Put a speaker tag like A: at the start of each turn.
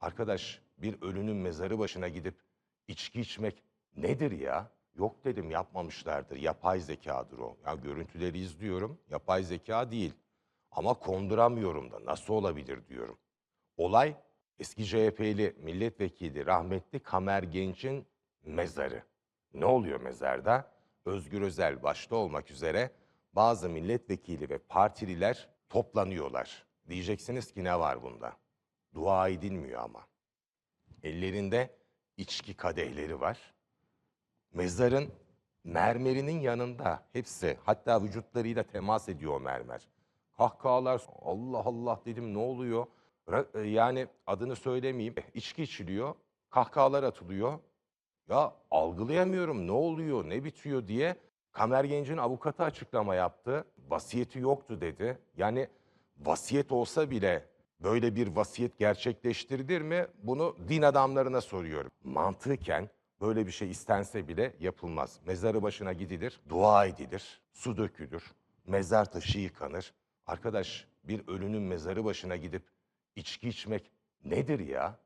A: Arkadaş bir ölünün mezarı başına gidip içki içmek nedir ya? Yok dedim yapmamışlardır. Yapay zekadır o. Ya görüntüleri izliyorum. Yapay zeka değil. Ama konduramıyorum da nasıl olabilir diyorum. Olay eski CHP'li milletvekili rahmetli Kamer Genç'in mezarı. Ne oluyor mezarda? Özgür Özel başta olmak üzere bazı milletvekili ve partililer toplanıyorlar. Diyeceksiniz ki ne var bunda? Dua edilmiyor ama. Ellerinde içki kadehleri var. Mezarın mermerinin yanında hepsi hatta vücutlarıyla temas ediyor o mermer. Kahkahalar Allah Allah dedim ne oluyor? E, Yani adını söylemeyeyim. İçki içiliyor, kahkahalar atılıyor. Ya algılayamıyorum ne oluyor, ne bitiyor diye Kamer Genç'in avukatı açıklama yaptı. Vasiyeti yoktu dedi. Yani vasiyet olsa bile böyle bir vasiyet gerçekleştirilir mi? Bunu din adamlarına soruyorum. Mantıken böyle bir şey istense bile yapılmaz. Mezarı başına gidilir, dua edilir, su dökülür, mezar taşı yıkanır. Arkadaş bir ölünün mezarı başına gidip içki içmek nedir ya?